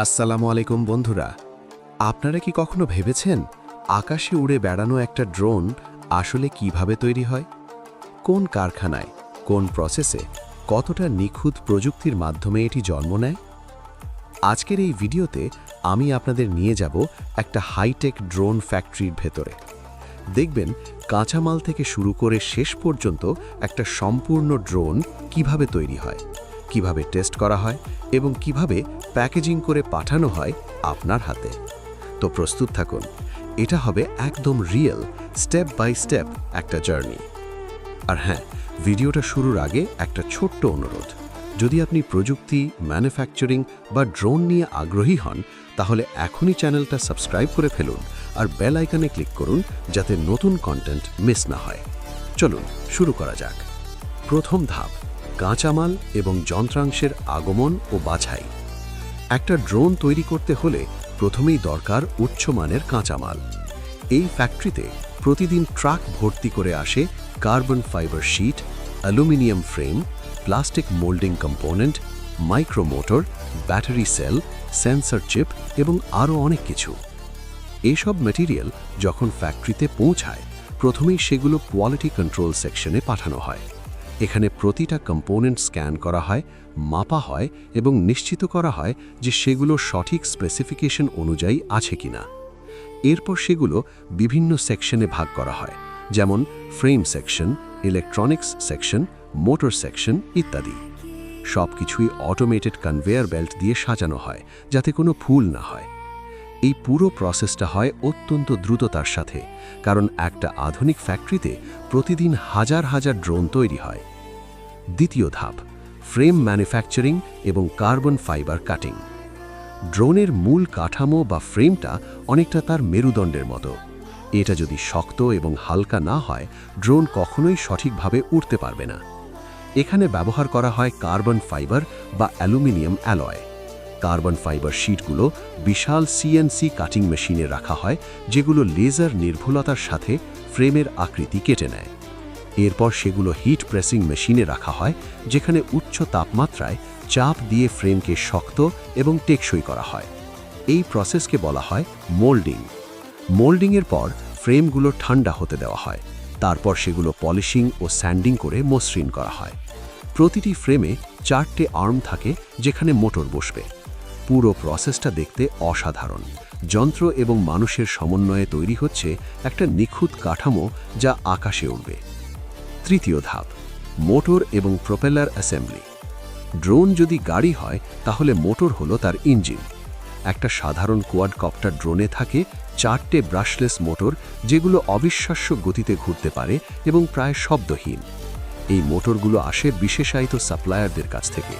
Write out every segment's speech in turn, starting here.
আসসালামু আলাইকুম বন্ধুরা। আপনারা কি কখনো ভেবেছেন আকাশে উড়ে বেড়ানো একটা ড্রোন আসলে কীভাবে তৈরি হয়? কোন কারখানায়, কোন প্রসেসে কতটা নিখুঁত প্রযুক্তির মাধ্যমে এটি জন্ম নেয়? আজকের এই ভিডিওতে আমি আপনাদের নিয়ে যাব একটা হাইটেক ড্রোন ফ্যাক্টরির ভেতরে। দেখবেন কাঁচামাল থেকে শুরু করে শেষ পর্যন্ত একটা সম্পূর্ণ ড্রোন কীভাবে তৈরি হয়, কীভাবে টেস্ট করা হয় এবং কীভাবে প্যাকেজিং করে পাঠানো হয় আপনার হাতে। তো প্রস্তুত থাকুন, এটা হবে একদম রিয়েল, স্টেপ বাই স্টেপ একটা জার্নি। আর হ্যাঁ ভিডিওটা শুরুর আগে একটা ছোট্ট অনুরোধ। যদি আপনি প্রযুক্তি, ম্যানুফ্যাকচারিং বা ড্রোন নিয়ে আগ্রহী হন, তাহলে এখনই চ্যানেলটা সাবস্ক্রাইব করে ফেলুন আর বেল আইকনে ক্লিক করুন যাতে নতুন কন্টেন্ট মিস না হয়। চলুন, শুরু করা যাক। প্রথম ধাপ, কাঁচামাল এবং যন্ত্রাংশের আগমন ও বাছাই। একটা ড্রোন তৈরি করতে হলে প্রথমেই দরকার উচ্চমানের কাঁচামাল। এই ফ্যাক্টরিতে প্রতিদিন ট্রাক ভর্তি করে আসে carbon fibre sheet, aluminium frame, plastic moulding component, micromotor, battery cell, sensor chip এবং আরও অনেক কিছু। এইসব ম্যাটেরিয়াল যখন ফ্যাক্টরিতে পৌঁছায়, প্রথমেই সেগুলো কোয়ালিটি কন্ট্রোল সেকশনে পাঠানো হয়। এখানে প্রতিটা কম্পোনেন্ট স্ক্যান করা হয়, মাপা হয় এবং নিশ্চিত করা হয় যে সেগুলো সঠিক স্পেসিফিকেশন অনুযায়ী আছে কিনা। এরপর সেগুলো বিভিন্ন সেকশনে ভাগ করা হয়, যেমন frame section electronics section motor section ইত্যাদি। সব কিছুই অটোমেটেড কনভেয়ার বেল্ট দিয়ে সাজানো হয়, যাতে কোনো ভুল না হয়। এই পুরো প্রসেসটা হয় অত্যন্ত দ্রুততার সাথে, কারণ একটা আধুনিক ফ্যাক্টরিতে প্রতিদিন হাজার হাজার ড্রোন তৈরি হয়। দ্বিতীয় ধাপ, ফ্রেম ম্যানুফ্যাকচারিং এবং কার্বন ফাইবার কাটিং। ড্রোনের মূল কাঠামো বা ফ্রেমটা অনেকটা তার মেরুদণ্ডের মতো। এটা যদি শক্ত এবং হালকা না হয়, ড্রোন কখনোই সঠিকভাবে উঠতে পারবে না। এখানে ব্যবহার করা হয় কার্বন ফাইবার বা অ্যালুমিনিয়াম অ্যালয়। কার্বন ফাইবার শিটগুলো বিশাল সিএনসি কাটিং মেশিনে রাখা হয়, যেগুলো লেজার নির্ভুলতার সাথে ফ্রেমের আকৃতি কেটে নেয়। এরপর সেগুলো হিট প্রেসিং মেশিনে রাখা হয়, যেখানে উচ্চ তাপমাত্রায় চাপ দিয়ে ফ্রেমকে শক্ত এবং টেকসই করা হয়। এই প্রসেসকে বলা হয় মোল্ডিং। মোল্ডিংয়ের পর ফ্রেমগুলো ঠান্ডা হতে দেওয়া হয়, তারপর সেগুলো পলিশিং ও স্যান্ডিং করে মসৃণ করা হয়। প্রতিটি ফ্রেমে চারটে আর্ম থাকে, যেখানে মোটর বসবে। পুরো প্রসেসটা দেখতে অসাধারণ। যন্ত্র এবং মানুষের সমন্বয়ে তৈরি হচ্ছে একটা নিখুঁত কাঠামো যা আকাশে উঠবে তৃতীয় ধাপ, মোটর এবং প্রোপেলার অ্যাসেম্বলি। ড্রোন যদি গাড়ি হয়, তাহলে মোটর হলো তার ইঞ্জিন। একটা সাধারণ কোয়াডকপ্টার ড্রোনে থাকে চারটে ব্রাশলেস মোটর, যেগুলো অবিশ্বাস্য গতিতে ঘুরতে পারে এবং প্রায় শব্দহীন। এই মোটরগুলো আসে বিশেষায়িত সাপ্লায়ারদের কাছ থেকে।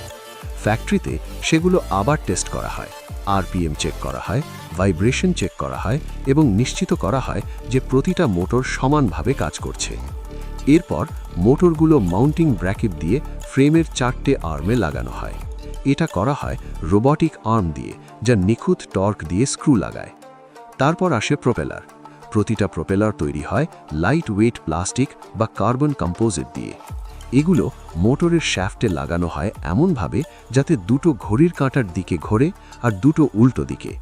ফ্যাক্টরিতে সেগুলো আবার টেস্ট করা হয়, আরপিএম চেক করা হয়, ভাইব্রেশন চেক করা হয় এবং নিশ্চিত করা হয় যে প্রতিটা মোটর সমানভাবে কাজ করছে। এরপর মোটরগুলো মাউন্টিং ব্র্যাকেট দিয়ে ফ্রেমের চারটে আর্মে লাগানো হয়। এটা করা হয় রোবটিক আর্ম দিয়ে, যা নিখুঁত টর্ক দিয়ে স্ক্রু লাগায়। তারপর আসে প্রোপেলার। প্রতিটা প্রোপেলার তৈরি হয় লাইট ওয়েট প্লাস্টিক বা কার্বন কম্পোজিট দিয়ে। এগুলো মোটরের শ্যাফটে লাগানো হয় এমনভাবে যাতে দুটো ঘড়ির কাঁটার দিকে ঘোরে আর দুটো উল্টো দিকে।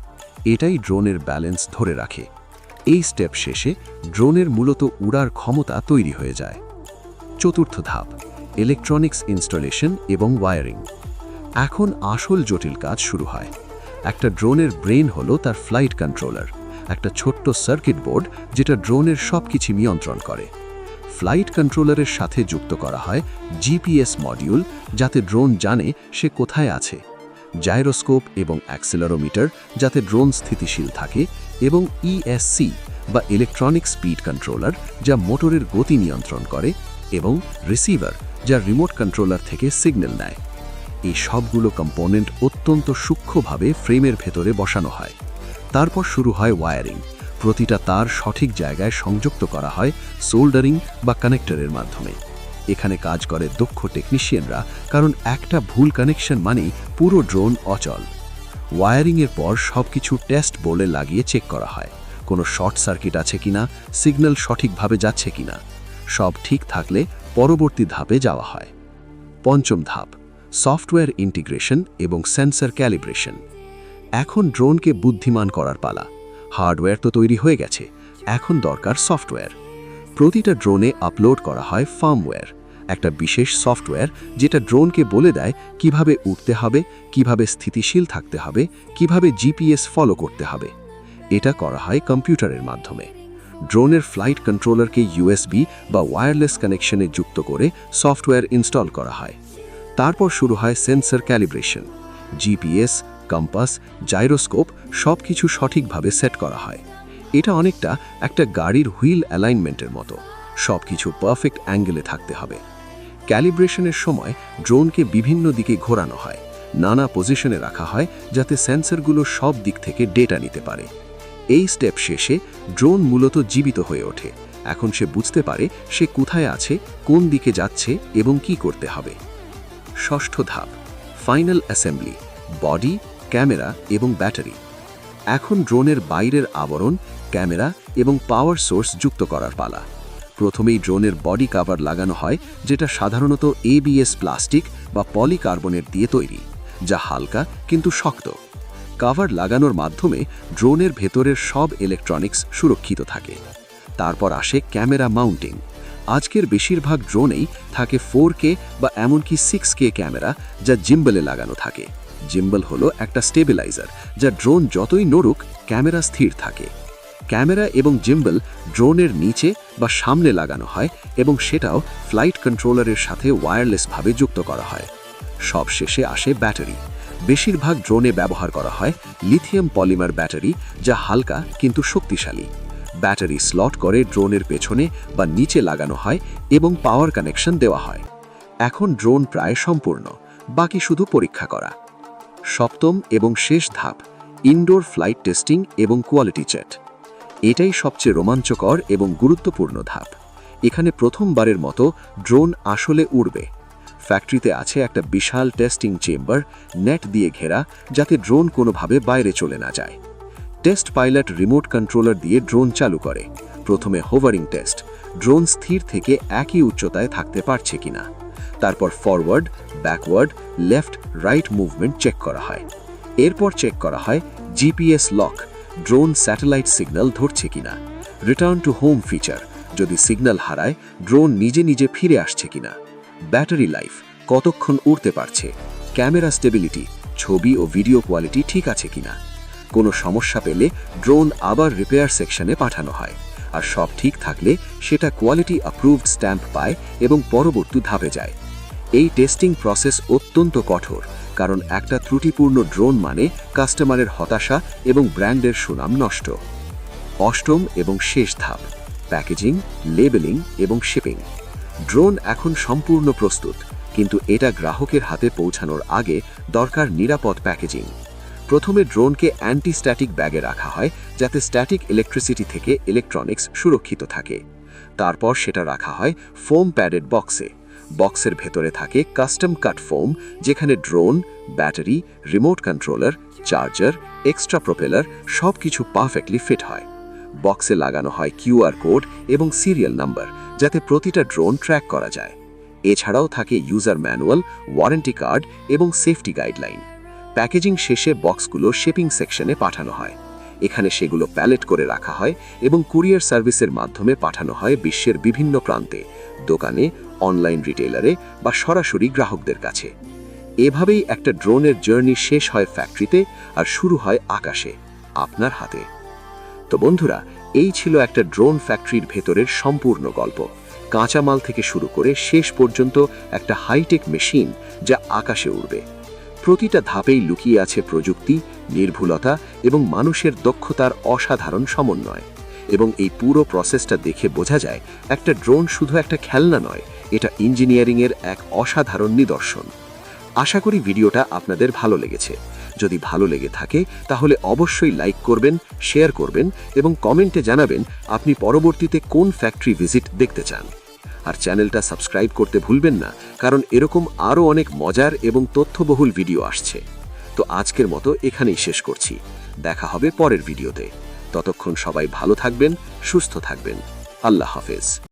এটাই ড্রোনের ব্যালেন্স ধরে রাখে। এই স্টেপ শেষে ড্রোনের মূলত উড়ার ক্ষমতা তৈরি হয়ে যায়। চতুর্থ ধাপ ইলেকট্রনিক্স ইনস্টলেশন এবং ওয়ারিং এখন আসল জটিল কাজ শুরু হয়। একটা ড্রোনের ব্রেন হলো তার ফ্লাইট কন্ট্রোলার একটা ছোট্ট সার্কিট বোর্ড যেটা ড্রোনের সব কিছু নিয়ন্ত্রণ করে। ফ্লাইট কন্ট্রোলারের সাথে যুক্ত করা হয় জিপিএস মডিউল যাতে ড্রোন জানে সে কোথায় আছে। জাইরোস্কোপ এবং অ্যাক্সেলারোমিটার যাতে ড্রোন স্থিতিশীল থাকে এবং ইএসসি বা ইলেকট্রনিক স্পিড কন্ট্রোলার যা মোটরের গতি নিয়ন্ত্রণ করে এবং রিসিভার যা রিমোট কন্ট্রোলার থেকে সিগন্যাল নেয়। এই সবগুলো কম্পোনেন্ট অত্যন্ত সূক্ষ্মভাবে ফ্রেমের ভেতরে বসানো হয়। তারপর শুরু হয় ওয়ারিং প্রতিটা তার সঠিক জায়গায় সংযুক্ত করা হয় সোল্ডারিং বা কানেক্টরের মাধ্যমে। এখানে কাজ করে দক্ষ টেকনিশিয়ানরা কারণ একটা ভুল কানেকশন মানেই পুরো ড্রোন অচল। ওয়ারিংয়ের পর সব কিছু টেস্ট বোর্ডে লাগিয়ে চেক করা হয়। কোনো শর্ট সার্কিট আছে কিনা, সিগন্যাল সঠিকভাবে যাচ্ছে কিনা। সব ঠিক থাকলে পরবর্তী ধাপে যাওয়া হয়। পঞ্চম ধাপ, সফটওয়্যার ইন্টিগ্রেশন এবং সেন্সর ক্যালিব্রেশন। এখন ড্রোনকে বুদ্ধিমান করার পালা। হার্ডওয়্যার তো তৈরি হয়ে গেছে, এখন দরকার সফটওয়্যার। প্রতিটা ড্রোনে আপলোড করা হয় ফার্মওয়্যার। একটা বিশেষ সফটওয়্যার যেটা ড্রোনকে বলে দেয় কীভাবে উঠতে হবে, কীভাবে স্থিতিশীল থাকতে হবে, কীভাবে জিপিএস ফলো করতে হবে। এটা করা হয় কম্পিউটারের মাধ্যমে। ড্রোনের ফ্লাইট কন্ট্রোলারকে ইউএসবি বা ওয়্যারলেস কানেকশনে যুক্ত করে সফটওয়্যার ইনস্টল করা হয়। তারপর শুরু হয় sensor calibration. GPS, compass, gyroscope সব কিছু সঠিকভাবে সেট করা হয়। এটা অনেকটা একটা গাড়ির হুইল অ্যালাইনমেন্টের মতো। সব কিছু পারফেক্ট অ্যাঙ্গেলে থাকতে হবে। ক্যালিব্রেশনের সময় ড্রোনকে বিভিন্ন দিকে ঘোরানো হয়, নানা পজিশনে রাখা হয় যাতে সেন্সরগুলো সব দিক থেকে ডেটা নিতে পারে। এই স্টেপ শেষে ড্রোন মূলত জীবিত হয়ে ওঠে। এখন সে বুঝতে পারে সে কোথায় আছে, কোন দিকে যাচ্ছে এবং কি করতে হবে। ষষ্ঠ ধাপ, ফাইনাল অ্যাসেম্বলি, বডি, ক্যামেরা এবং ব্যাটারি। এখন ড্রোনের বাইরের আবরণ, ক্যামেরা এবং পাওয়ার সোর্স যুক্ত করার পালা। প্রথমেই ড্রোনের বডি কাভার লাগানো হয়, যেটা সাধারণত এবিএস প্লাস্টিক বা পলিকার্বনের দিয়ে তৈরি, যা হালকা কিন্তু শক্ত। কাভার লাগানোর মাধ্যমে ড্রোনের ভেতরের সব ইলেকট্রনিক্স সুরক্ষিত থাকে। তারপর আসে ক্যামেরা মাউন্টিং আজকের বেশিরভাগ ড্রোনেই থাকে ফোর কে বা এমনকি সিক্স কে ক্যামেরা, যা জিম্বলে লাগানো থাকে। জিম্বল হলো একটা স্টেবিলাইজার যা ড্রোন যতই নড়ুক, ক্যামেরা স্থির থাকে। ক্যামেরা এবং জিম্বল ড্রোনের নিচে বা সামনে লাগানো হয় এবং সেটাও ফ্লাইট কন্ট্রোলারের সাথে ওয়্যারলেসভাবে যুক্ত করা হয়। সব শেষে আসে ব্যাটারি। বেশিরভাগ ড্রোনে ব্যবহার করা হয় লিথিয়াম পলিমার ব্যাটারি যা হালকা কিন্তু শক্তিশালী। ব্যাটারি স্লট করে ড্রোনের পেছনে বা নিচে লাগানো হয় এবং পাওয়ার কানেকশন দেওয়া হয়। এখন ড্রোন প্রায় সম্পূর্ণ, বাকি শুধু পরীক্ষা করা। সপ্তম এবং শেষ ধাপ, ইনডোর ফ্লাইট টেস্টিং এবং কোয়ালিটি চেট। এটাই সবচেয়ে রোমাঞ্চকর এবং গুরুত্বপূর্ণ ধাপ। এখানে প্রথমবারের মতো ড্রোন আসলে উড়বে। ফ্যাক্টরিতে আছে একটা বিশাল টেস্টিং চেম্বার, নেট দিয়ে ঘেরা, যাতে ড্রোন কোনোভাবে বাইরে চলে না যায়। টেস্ট পাইলট রিমোট কন্ট্রোলার দিয়ে ড্রোন চালু করে। প্রথমে হোভারিং টেস্ট, ড্রোন স্থির থেকে একই উচ্চতায় থাকতে পারছে কিনা। তারপর forward, backward, left, right movement check করা হয়। এরপর চেক করা হয় GPS lock drone satellite signal ধরছে কিনা? রিটার্ন টু হোম ফিচার, যদি সিগন্যাল হারায়, ড্রোন নিজে নিজে ফিরে আসছে কিনা? ব্যাটারি লাইফ কতক্ষণ উড়তে পারছে? ক্যামেরা স্টেবিলিটি, ছবি ও ভিডিও কোয়ালিটি ঠিক আছে কিনা? কোনো সমস্যা পেলে ড্রোন আবার রিপেয়ার সেকশনে পাঠানো হয়। আর সব ঠিক থাকলে সেটা কোয়ালিটি অ্যাপ্রুভড স্ট্যাম্প পায় এবং পরবর্তী ধাপে যায়। এই টেস্টিং প্রসেস অত্যন্ত কঠোর। কারণ একটা ত্রুটিপূর্ণ ড্রোন মানে কাস্টমারের হতাশা এবং ব্র্যান্ডের সুনাম নষ্ট। অষ্টম এবং শেষ ধাপ, প্যাকেজিং, লেবেলিং এবং শিপিং। ড্রোন এখন সম্পূর্ণ প্রস্তুত, কিন্তু এটা গ্রাহকের হাতে পৌঁছানোর আগে দরকার নিরাপদ প্যাকেজিং। প্রথমে ড্রোনকে অ্যান্টি স্ট্যাটিক ব্যাগে রাখা হয়, যাতে স্ট্যাটিক ইলেকট্রিসিটি থেকে ইলেকট্রনিক্স সুরক্ষিত থাকে। তারপর সেটা রাখা হয় ফোম প্যাডেড বক্সে। বক্সের ভেতরে থাকে কাস্টম কাট ফোম, যেখানে drone, battery, remote controller, charger, extra propeller সব কিছু পারফেক্টলি ফিট হয়। বক্সে লাগানো হয় কিউআর কোড এবং সিরিয়াল নাম্বার, যাতে প্রতিটা ড্রোন ট্র্যাক করা যায়। এছাড়াও থাকে ইউজার ম্যানুয়াল, ওয়ারেন্টি কার্ড এবং সেফটি গাইডলাইন। প্যাকেজিং শেষে বক্সগুলো শিপিং সেকশনে পাঠানো হয়। এখানে সেগুলো প্যালেট করে রাখা হয় এবং কুরিয়ার সার্ভিসের মাধ্যমে পাঠানো হয় বিশ্বের বিভিন্ন প্রান্তে। দোকানে অনলাইন রিটেলারে বা সরাসরি গ্রাহকদের কাছে। এভাবেই একটা ড্রোনের জার্নি শেষ হয় ফ্যাক্টরিতে আর শুরু হয় আকাশে, আপনার হাতে। তো বন্ধুরা, এই ছিল একটা ড্রোন ফ্যাক্টরির ভেতরের সম্পূর্ণ গল্প। কাঁচামাল থেকে শুরু করে শেষ পর্যন্ত একটা হাইটেক মেশিন যা আকাশে উড়বে। প্রতিটা ধাপেই লুকিয়ে আছে প্রযুক্তি, নির্ভুলতা এবং মানুষের দক্ষতার অসাধারণ সমন্বয়। এবং এই পুরো প্রসেসটা দেখে বোঝা যায়, একটা ড্রোন শুধু একটা খেলনা নয় এটা ইঞ্জিনিয়ারিংয়ের এক অসাধারণ নিদর্শন। আশা করি ভিডিওটা আপনাদের ভালো লেগেছে। যদি ভালো লেগে থাকে, তাহলে অবশ্যই লাইক করবেন, শেয়ার করবেন এবং কমেন্টে জানাবেন আপনি পরবর্তীতে কোন ফ্যাক্টরি ভিজিট দেখতে চান। আর চ্যানেলটা সাবস্ক্রাইব করতে ভুলবেন না, কারণ এরকম আরও অনেক মজার এবং তথ্যবহুল ভিডিও আসছে। তো আজকের মতো এখানেই শেষ করছি। দেখা হবে পরের ভিডিওতে। ততক্ষণ সবাই ভালো থাকবেন, সুস্থ থাকবেন। আল্লাহ হাফেজ।